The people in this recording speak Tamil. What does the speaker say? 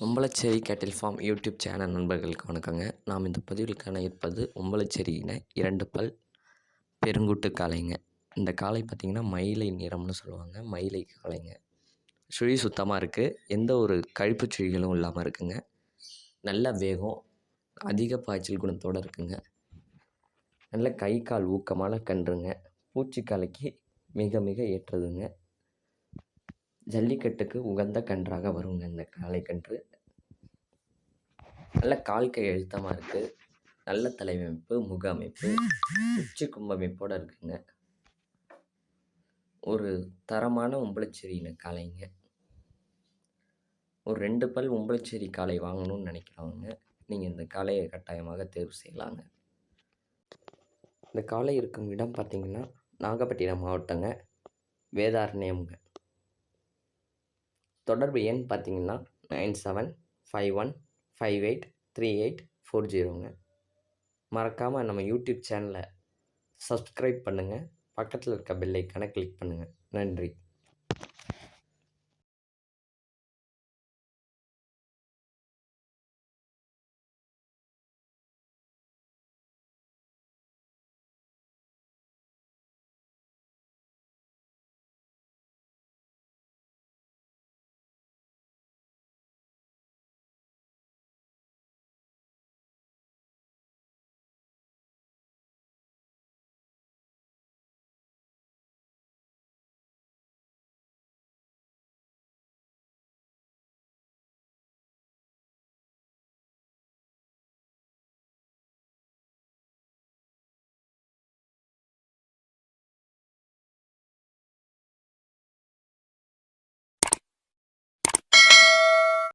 ஒம்பளச்சேரி கேட்டில் ஃபார்ம் யூடியூப் சேனல் நண்பர்களுக்கு வணக்கங்க. நாம் இந்த பதிவில் காண இருப்பது ஒம்பளச்சேரியின இரண்டு பல் பெருங்குட்டு காளைங்க. இந்த காளை பார்த்திங்கன்னா மயிலை நிறம்னு சொல்லுவாங்க. மயிலை காளைங்க. சுழி சுத்தமாக இருக்குது எந்த ஒரு கழிப்பு சுழிகளும் இல்லாமல் இருக்குங்க. நல்ல வேகம் அதிக பாய்ச்சல் குணத்தோடு இருக்குங்க. நல்ல கை கால் ஊக்கமான கன்றுங்க. பூச்சிக்காலைக்கு மிக மிக ஏற்றதுங்க. ஜல்லிக்கட்டுக்கு உகந்த கன்றாக வருங்க இந்த காளை கன்று. நல்ல கால் கை எழுத்தமாக இருக்குது நல்ல தலைவமைப்பு முக அமைப்பு. உச்சி கும்பமைப்போடு இருக்குங்க. ஒரு தரமான உம்பளச்சேரியின காளைங்க. ஒரு ரெண்டு பல் உம்பளச்சேரி காளை வாங்கணும்னு நினைக்கிறவங்க நீங்கள் இந்த காளையை கட்டாயமாக தேர்வு செய்யலாங்க. இந்த காளை இருக்கும் இடம் பார்த்திங்கன்னா நாகப்பட்டினம் மாவட்டங்க. வேதாரண்யம்ங்க. தொடர்பு எண் பார்த்தீங்கன்னா nine seven five one five eight three eight four ஜீரோங்க. மறக்காமல் நம்ம யூடியூப் சேனலை சப்ஸ்கிரைப் பண்ணுங்கள் பக்கத்தில் இருக்க பெல் கிளிக் பண்ணுங்கள் நன்றி.